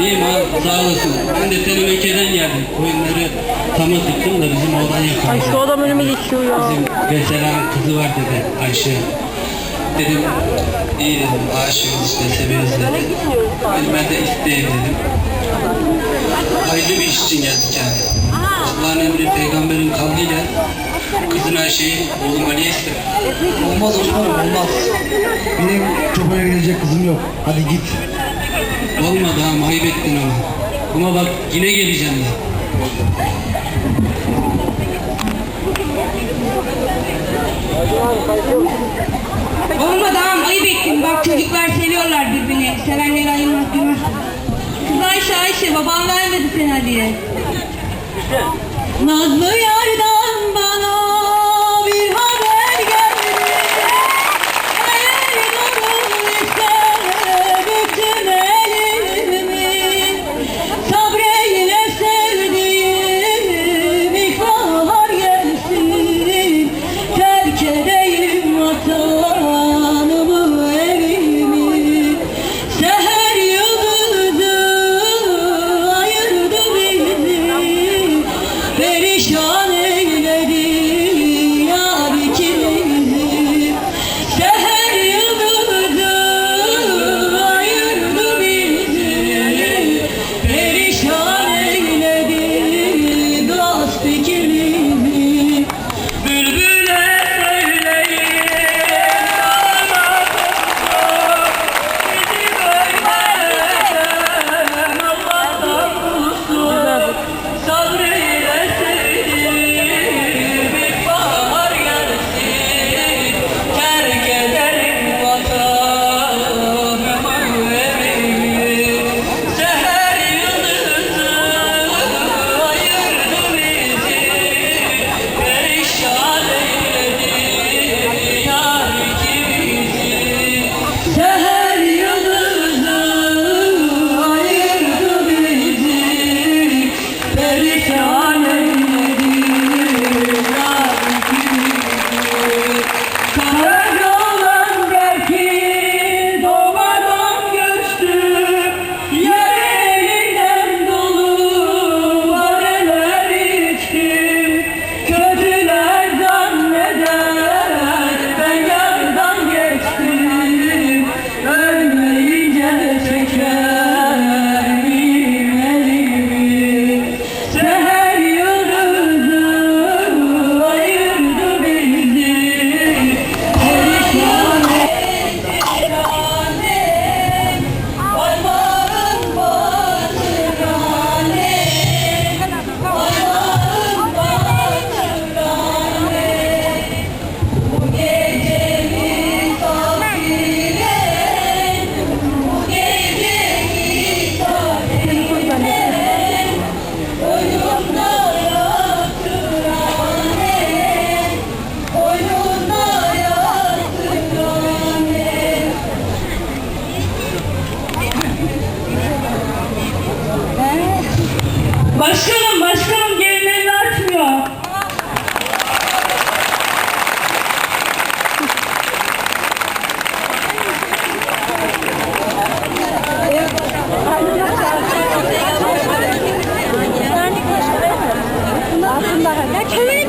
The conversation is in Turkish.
İyiyim abi sağ olasın. Ben de Tenemeke'den geldim. Koyunları tama tıktım da bizim oğlan Ay yakaladı. şu adam önüme geçiyor ya. Bizim Veselan kızı var dedi Ayşe. Dedim iyi dedim aşığız işte seviyoruz dedi. Dedim ben de isteyeyim dedim. Hayırlı bir iş için geldik yani. Allah'ın emri peygamberin kavliyle kızın Ayşe'yi oğlum Ali'ye ister. Olmaz Osman'ım olmaz. Benim çoban evlenecek kızım yok. Hadi git. Olmadı ama ayıp ama. Ama bak yine geleceğim ben. Olmadı ağam ayıp ettin. Bak çocuklar seviyorlar birbirini. Sevenleri ayırmak günah. Kız Ayşe Ayşe baban vermedi seni diye. Nazlı yardan bana 嘿。